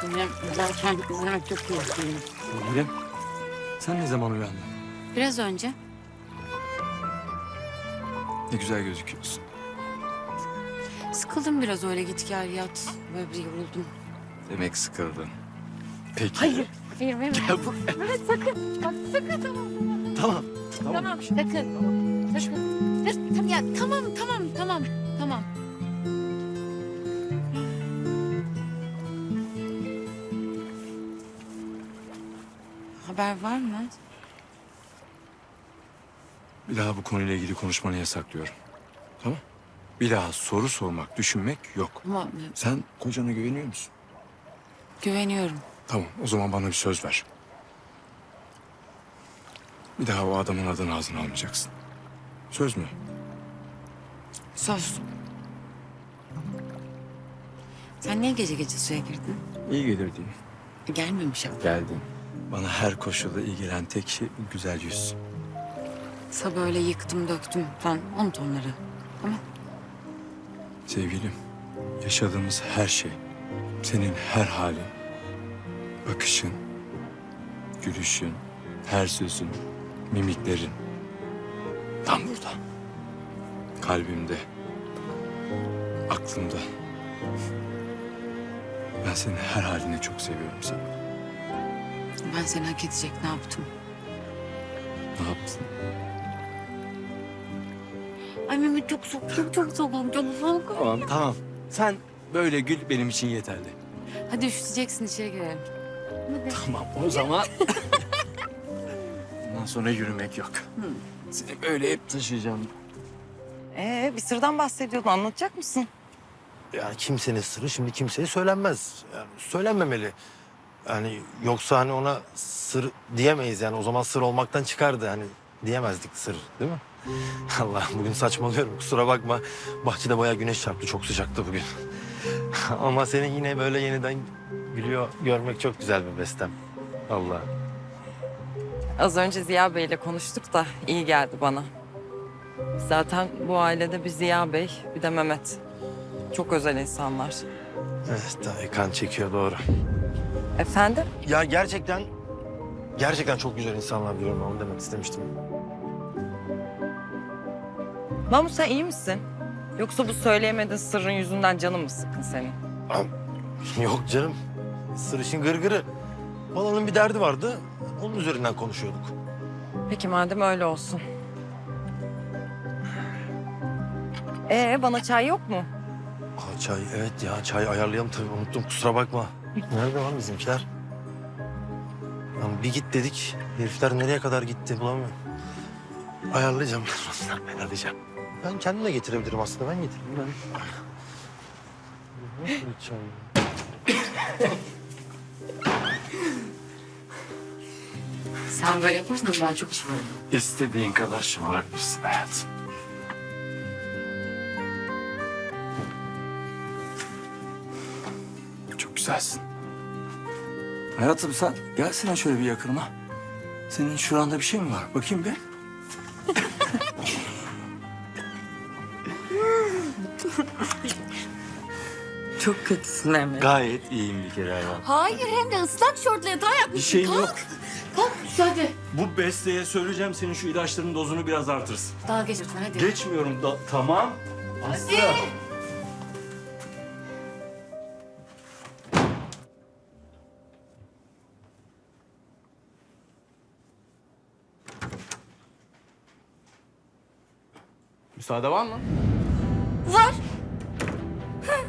Sinem zaten ben çok mutluyum. Nilem, sen ne zaman uyandın? Biraz önce Ne güzel gözüküyorsun. sıkıldım biraz öyle git gel yat. Böyle bir yoruldum. Demek sıkıldın. Peki. Hayır. Hayır Mehmet. Ya bu... Mehmet sakın. Bak sakın tamam. Tamam. Tamam, sakın. Sakın. Dur, Tamam ya tamam tamam tamam tamam. Haber var mı? Bir daha bu konuyla ilgili konuşmanı yasaklıyorum. Tamam? Bir daha soru sormak, düşünmek yok. Ama Sen kocana güveniyor musun? güveniyorum. Tamam, o zaman bana bir söz ver. Bir daha o adamın adını ağzına almayacaksın. Söz mü? Söz. Sen niye gece gece suya girdin? İyi gelir. Gelmemiş ama. Geldin. Bana her koşulda iyi gelen tek şey güzel yüz. Sabah öyle yıktım döktüm. Sen unut onları. Tamam. Sevgilim, yaşadığımız her şey, senin her halin, bakışın, gülüşün, her sözün, mimiklerin tam burada. Kalbimde, aklımda. Ben senin her halini çok seviyorum seni. Ben seni hak edecek ne yaptım? Ne yaptın? Ay Mehmet çok soğuk, çok çok soğuk, çok soğuk. Tamam, tamam. Sen böyle gül benim için yeterli. Hadi üşüteceksin içeri girelim. Hadi. Tamam o zaman. Bundan sonra yürümek yok. Seni böyle hep taşıyacağım. Ee, bir sırdan bahsediyordun. Anlatacak mısın? Yani kimsenin sırrı şimdi kimseye söylenmez. Yani söylenmemeli. Yani yoksa hani ona sır diyemeyiz yani. O zaman sır olmaktan çıkardı hani diyemezdik sır değil mi? Allah bugün saçmalıyorum kusura bakma. Bahçede bayağı güneş çarptı çok sıcaktı bugün. Ama seni yine böyle yeniden gülüyor görmek çok güzel bir bestem. Allah. Az önce Ziya Bey ile konuştuk da iyi geldi bana. Zaten bu ailede bir Ziya Bey, bir de Mehmet. Çok özel insanlar. Evet daha kan çekiyor doğru. Efendim? Ya gerçekten gerçekten çok güzel insanlar diyorum onu demek istemiştim. Mahmut sen iyi misin? Yoksa bu söyleyemediğin sırrın yüzünden canın mı sıkkın senin? Yok canım. Sır işin gırgırı. Balanın bir derdi vardı. Onun üzerinden konuşuyorduk. Peki madem öyle olsun. Ee bana çay yok mu? Aa, çay evet ya çay ayarlayalım tabii unuttum kusura bakma. Nerede lan bizimkiler? Lan bir git dedik. Herifler nereye kadar gitti bulamıyorum. Ayarlayacağım ben onları ayarlayacağım. Ben kendim de getirebilirim aslında ben getireyim ben. Sen böyle yaparsan ben çok şımarım. İstediğin kadar şımarabilirsin hayatım. Çok güzelsin. Hayatım sen gelsene şöyle bir yakınıma. Senin şuranda bir şey mi var? Bakayım bir. Çok kötüsün Mehmet. Gayet iyiyim bir kere hayatım. Hayır hem de ıslak şortla yatağa Bir yapmışsın. şeyim Kalk, yok. Kalk hadi. Bu besteye söyleyeceğim senin şu ilaçların dozunu biraz artırsın. Daha geçirsen hadi. Geçmiyorum da tamam. Aslı. Müsaade var mı? Var. Hı.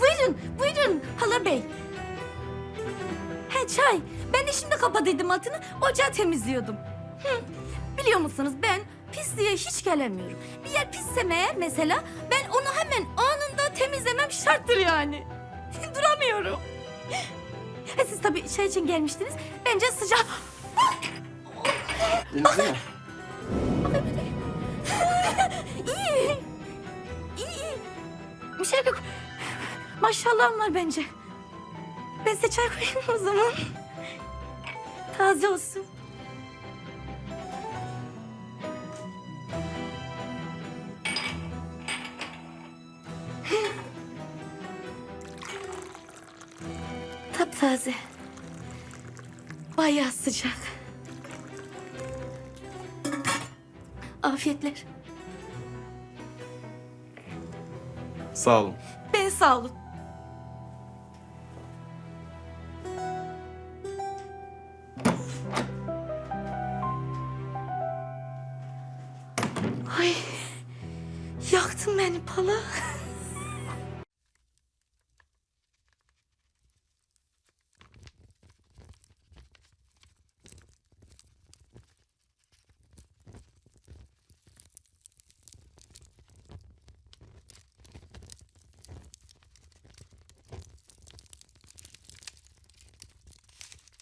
Buyurun, buyurun hala bey. He çay. Ben de şimdi kapatıydım altını, ocağı temizliyordum. Hı. Biliyor musunuz ben pisliğe hiç gelemiyorum. Bir yer pissem eğer mesela ben onu hemen anında temizlemem şarttır yani. Duramıyorum. E siz tabii şey için gelmiştiniz. Bence sıcak... İyi. İyi, iyi. Bir şey yok. Maşallah onlar bence. Ben size çay koyayım o zaman. Taze olsun. Taptaze. Bayağı sıcak. Afiyetler. Sağ olun. Ben sağ olun. Ay, yaktın beni pala.